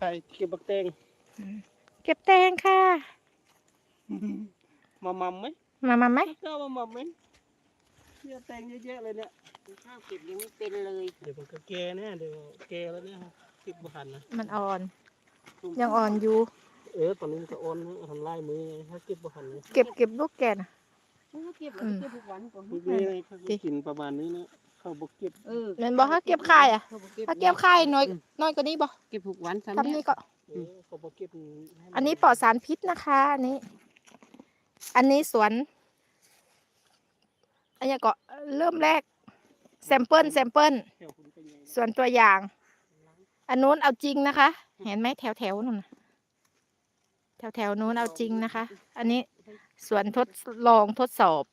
ใครเก็บบักแตงเก็บแตงค่ะ มามัมไหมมามาไหมเจ้ามามัมไหมเนี่ยแตงเยอะแยะเลยเนี่ยข้าวเก็บยังไม่เป็นเลย เดี๋ยวมันก็แก่เนี่ยเดี๋ยวแก่แล้วเนี่ยเก็บบ่ทันนะมันอ่อน ยังอ่อนอยู่ เออตอนนี้มันก็อ่อนหันไล่มือไงถ้าเก็บบ่ทันเลยเก็บเก็บลูกแกนะ เก็บอืมเก็บทุกวันก่อนนี่เลยเขาก็กินประมาณนี้นะเขาบ่เก็บเออเห็นบอกถ้าเก็บไข่อะถ้าเก็บไข่น้อยน้อยกว่านี้บ่เก็บทุกวันซ้ำทำเนี่นี่ยก็ เออเขาบ่เก็บให้มัอันนี้ปลอดสารพิษนะคะอันนี้ อันนี้สวนอันนี้ก็เริ่มแรกแซมเปิลแซมเปิลแถวคุณเป็นไง ส่วนตัวอย่าง อันนู้นเอาจริงนะคะ เห็นไหมแถวแถวๆนู่นน่ะ แถวแถวๆนู้นเอาจริงนะคะ อันนี้สวนทดลองทดสอบ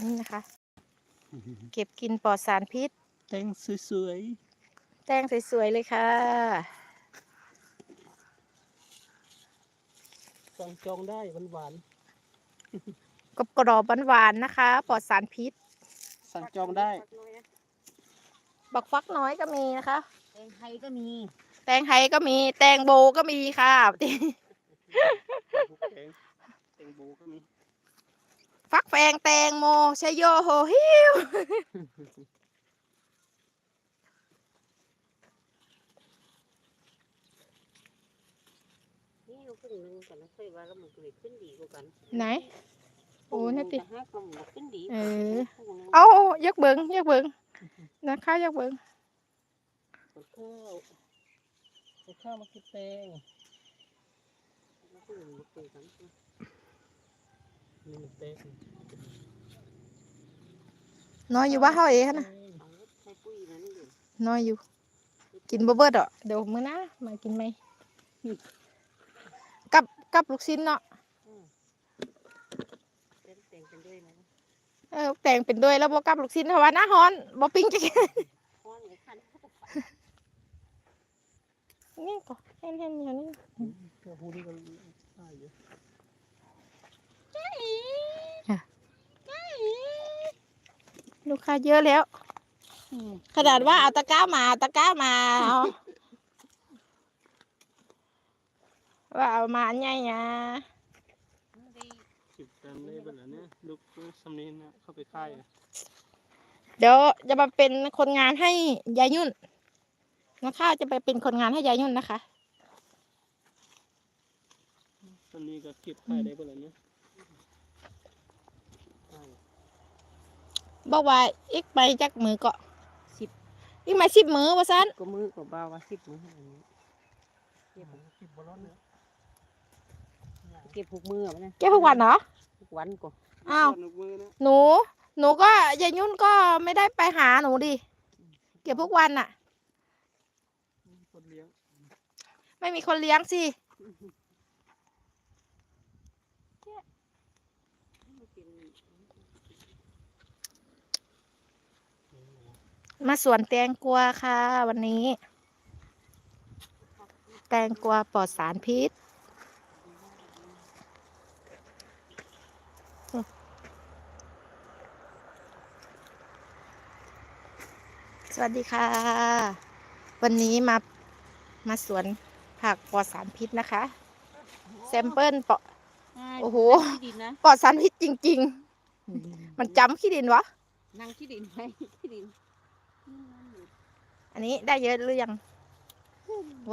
นี่นะคะ เก็บกินปลอดสารพิษ แตงสวยแตงสวยๆ เลยค่ะๆสั่งจองได้หวานกรอบกรอบๆหวานๆนะคะ ปลอดสารพิษๆสั่งจองได้ บักฟักน้อยก็มีนะคะ แตงไทยก็มีแตงไทยก็มีแตงโบก็มีค่ะ แตงแตงโบก็มีฟักแฟงแตงโมชยโยโฮฮิวนี่เราพึ่งนึงกันนะเคยว่าแล้วมันก็เลยขึ้นดีกว่ากันไหน โอ้นั่นติแต่ห้าก็มันขึ้นดีเออปลูกหนึ่งเอายักเบิงยักเบิง นะคะยักเบิงเอาข้าวเอาข้าวมากินแตงแล้วก็เลยมาคุยกันนี่มันแตงน้อยอยู่ว่าเฮาเองนะเอาใช้ปุ๋ยนั้นอยู่น้อยอยู่ กินบ่เบิดดอกเดี๋ยวมื้อหนะมากินไหมกับกับลูกชิ้นเนาะ เออแต่งเป็นด้วยแล้วบ่กับลูกชิ้นเพราะว่าหน้าฮ้อนบ่ปิ้งจะกินค้อนกับขันเขาก็ไปนี่ก็เห็นเห็นอย่างนี้เพื่อพูดนี่ก็ได้อยู่ลูกค้าเยอะแล้ว ขนาดว่าเอาตะกร้ามาเอาตะกร้ามาเอาว่าเอามาอันใหญ่นะ สิบแตงได้เป็นแล้วเนี่ยลูกสำนีนะเข้าไปค่ายอะเดี๋ยวจะมาเป็นคนงานให้ยายยุ่นนะคะจะไปเป็นคนงานให้ยายยุ่นนะคะสำนีก็เก็บค่ายได้เป็นแล้วเนี่ยได้บอกว่าอีกไปจักมือก็สิบอีกมาสิบมือว่าซันก็มือก็บ้าว่าสิบมืออันนี้เก็บเก็บบอลลอนเนี่ย เก็บทุกมือเอาไปนะแก้ทุกวันเหรอทุกวันก็อ้าวส่นลูกมือนะหนู หนูก็ยายยุ่นก็ไม่ได้ไปหาหนูดิเก็บทุกวันน่ะ คนเลี้ยงไม่มีคนเลี้ยงสิมาสวนแตงกวาค่ะ วันนี้ แตงกวาปลอดสารพิษ สวัสดีค่ะ วันนี้มามาสวนผักปลอดสารพิษนะคะแซมเปิลปลอดโอ้โหที่ดินนะปลอดสารพิษจริง ๆ มันจำขี้ดินวะนั่งที่ดินไหมที่ดิน อันนี้ได้เยอะหรือยัง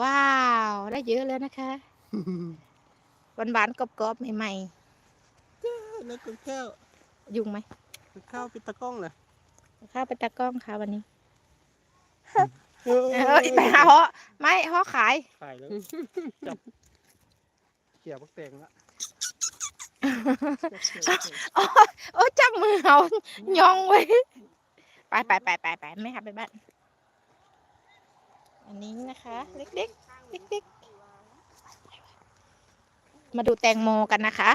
ว้าว ได้เยอะแล้วนะคะหวานๆกรอบๆใหม่แล้วก็ข้าวๆยุ่งไหมข้าวเป็นตะกล้องเหรอข้าวไปตากล้องค่ะวันนี้ เอเอ้ยไปหาเหาะไม่เหาะขายขายแล้วจับเกี่ยวบักแตงละโอ้จับมือเอายองไว้ไปไปไปไปไปไม่ค่ะไปบ้านอันนี้นะคะ เล็กๆเล็กๆมาดูแตงโมกันนะคะ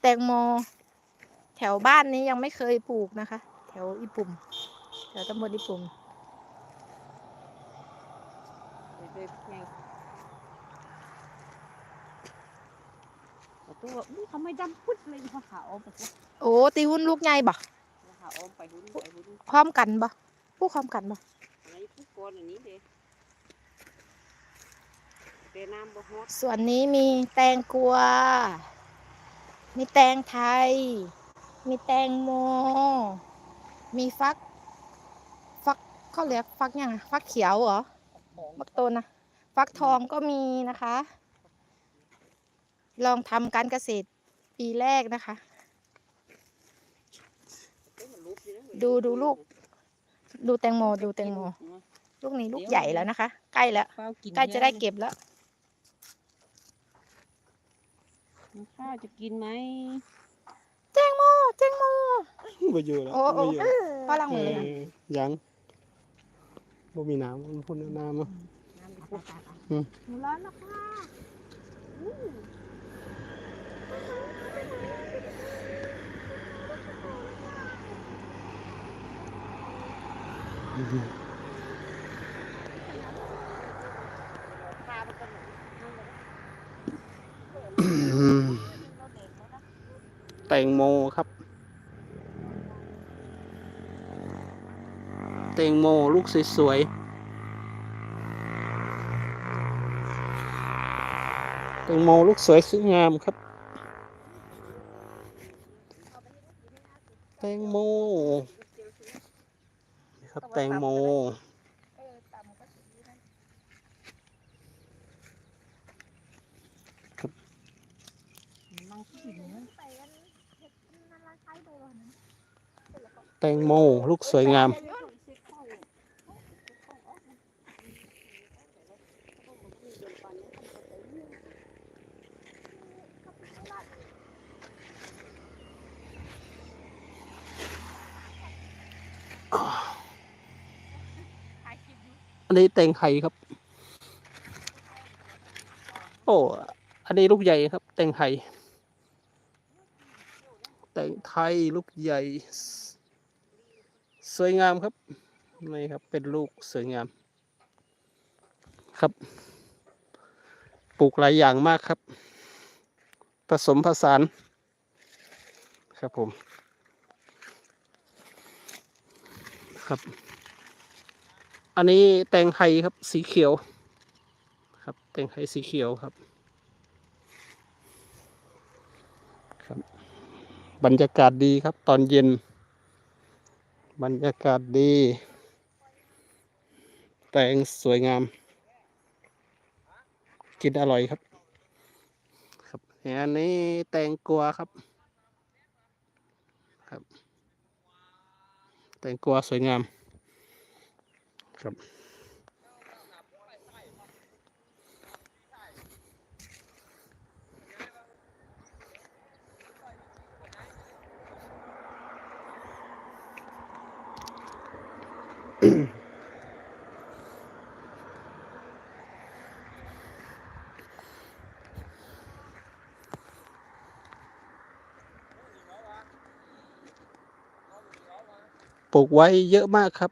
แตงโม แถวบ้านนี้ยังไม่เคยปลูกนะคะ แถวอีปุ่มแถ วตำบลอีปุ่มเด็กๆไงเอาตัวว่าอุ๊ยทำไมดำพุดเลยพอขาออมไปซะโอ้ตีหุ้นลูกใหญ่บ่พอขาออมไปหุ้นไปหุ้นพร้อมกันบ่ผู้พร้อมกันบ่อะไรพุดก้อนอันนี้เด้เตน้ำบ่ฮอดส่วนนี้มีแตงกวามีแตงไทย มีแตงโม มีฟักฟัก เขาเรียกฟักยังไงฟักเขียวเหรอบักโตนนะฟักทองก็มีนะคะ ลองทำการเกษตรปีแรกนะคะเอ้ยมันลุกอยู่นะเว้ยดูดูลูก ดูแตงโมดูแตงโม ลูกนี้ลูกใหญ่แล้วนะคะ ใกล้แล้วเฝ้ากินใกล้จะได้เก็บแล้วข้าวจะกินไหมแตงโมแตงโม บ่อยู่แล้วโอ้โอ้บ่อยู่ป้าลังมือเลยนะเออยัง บ่มีน้ำมันพ่นน้ำอะน้ำมหนูร้อนแล้วค่ะแตงโมครับ ตงโมลูกสวยๆแตงโมลูกสวยสวยงามครับ แตงโมครับแตงโมแตงโมลูกสวยงาม อันนี้แตงไทยครับ โอ้ อันนี้ลูกใหญ่ครับ แตงไทยแตงไทยลูกใหญ่ สวยงามครับ นี่ครับ เป็นลูกสวยงาม ครับ ปลูกหลายอย่างมากครับ ผสมผสาน ครับผม ครับ อันนี้แตงไทยครับสีเขียว ครับ แตงไทยสีเขียวครับ ครับ บรรยากาศดีครับ ตอนเย็น บรรยากาศดี แตงสวยงาม กินอร่อยครับ ครับอันนี้แตงกวาครับครับ แตงกวาสวยงามครับป ลูกไว้เยอะมากครับ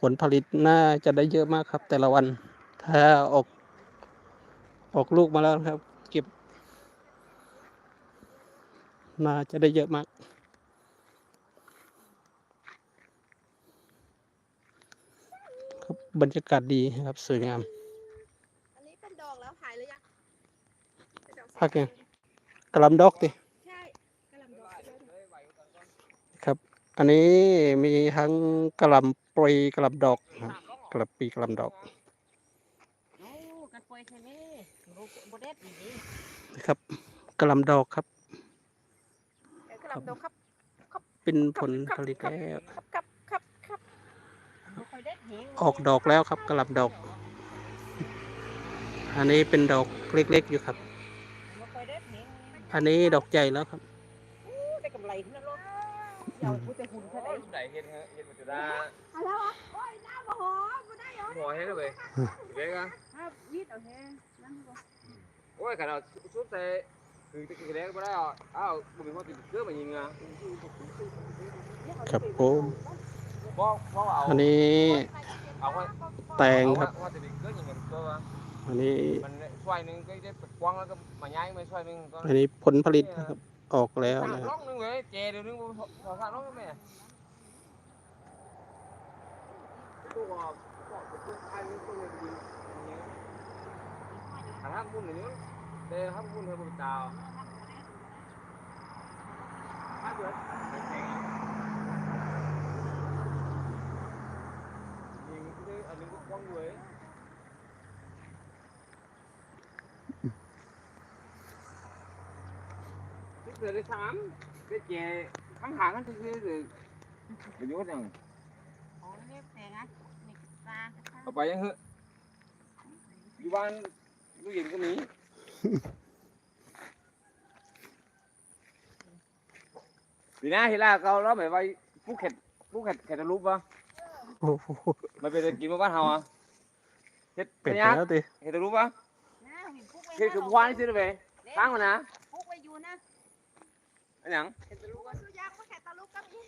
ผลผลิตน่าจะได้เยอะมากครับ แต่ละวัน ถ้าออก ออกลูกมาแล้วนะครับ เก็บ น่าจะได้เยอะมากครับบรรยากาศดีครับ สวยงาม อันนี้เป็นดอกแล้วหายเลยยังพักยังกระหลำดอกดิ ใช่กระหล่ำดอก ครับ อันนี้มีทั้งกระหลำปลีกระหลำดอกครับกระหลำปีกระหลำดอกโอ้กันปล่อยใช่ไหมโอ้บ่เด็ดอีนี่นะครับกระหลำดอกครับกระหล่ำดอกครับเป็นผลผลิตแล้วครับครับครับครับบ่ค่อยเด็ดแหงออกดอกแล้วครับกระหลำดอก อันนี้เป็นดอกเล็กๆอยู่ครับบ่ค่อยเด็ดแหงอันนี้ดอกใหญ่แล้วครับ อู้ได้กำไรขึ้นแล้วลูก เดี๋ยวกูจะหุ่นเท่าไหร่ไหนเห็นฮะเห็นมันจะได้อะไรวะโอ้ยน้ำบ่หอมบ่ได้หรอหัวเห็นเลยเบ๊กอะครับยีดเอาแฮน้ำบ่โอ้ยขนาดชุดแต่คือตะกี้แรกไม่ได้อะอ้าวบุ๋มเป็นคนติดเชื้อมายิงอะครับผมเพราะเพราะเอาอันนี้เอาไว้แตงครับว่าจะติดเชื้อยิงกันตัวอันนี้มันช่วยหนึงก็จะกว้างแล้วก็มาย้ายมาช่วยหนึงก็อันนี้ผลผลิตนะครับ ออกแล้วสามนะครับล็อกหนึงเลยเจเดี๋ยวนึงบ่พอสามล็อกแม่ตัวก็ก็ตัวไอ้นี่ตัวนี้ดีถ้าทำบุญอย่างนี้แต่ทำบุญให้บุญตาถ้าเกิดแข็งยิงที่อันนี้ก็กว้างด้วย เกิดได้สามได้เจข้างหางกันคือคือประโยชน์ยังโอ้ยเรียกแต่งอะนี่ตาเอาไปยังเหอะอยู่บ้านลูกเย็นก็มีปีหน้าเฮล่าเขาเราแบบว่าผู้เข็ดผู้เข็ดเข็ดรูปปะโอ้โหมันเป็นกินมาบ้านเฮาอะเฮ็ดเป็เป็ดนไปยังแล้วติเฮ็ดรูปปะนะเห็นปุ๊กไว้เฮ็ดคือควานซื้อไปตั้งมานะปุ๊กไว้อยู่นะ อันหยังเห็นตะลุกก็ซื้อยากมาแค่ตะลุกก็มี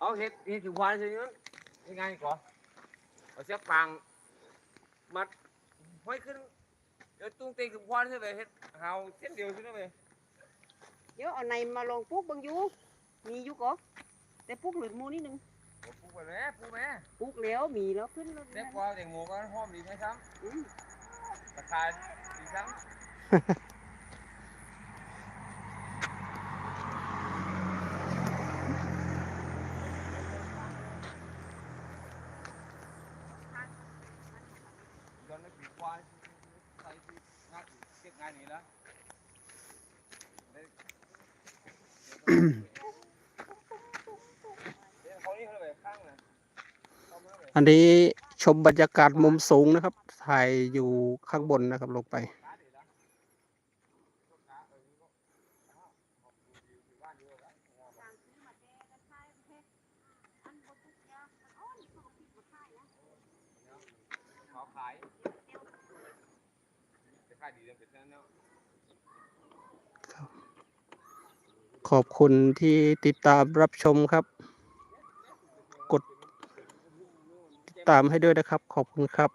เอาเฮ็ดเฮ็ดคือควานซื้อนั้นยังไงก่อนเอาเสียบปางมัดห้อยขึ้นเดี๋ยวตุ้งเตงคือควานซื้อไปเฮ็ดเฮาเส้นเดียวซื้อไปเดี๋ยวเอาในมาลองปุ๊กเบางอยู่มีอยู่ก็แต่ปุ๊กหลุดมูนิดนึงปูไปแม่ปูแม่ปุ๊กแล้วมีแล้วขึ้นแล้วเด็กกว่าเด็กหมูก็หอมดีไหมครับอืมราคาดีซ้ำตอนนี้ปีควายใส่ ที่งัดเก็บงานนี้แล้วอันนี้ชมบรรยากาศมุมสูงนะครับ ถ่ายอยู่ข้างบนนะครับลงไป ขาขาย คาดีเรื่องเป็นแนเนาะขอบคุณที่ติดตามรับชมครับ กดติดตามให้ด้วยนะครับ ขอบคุณครับ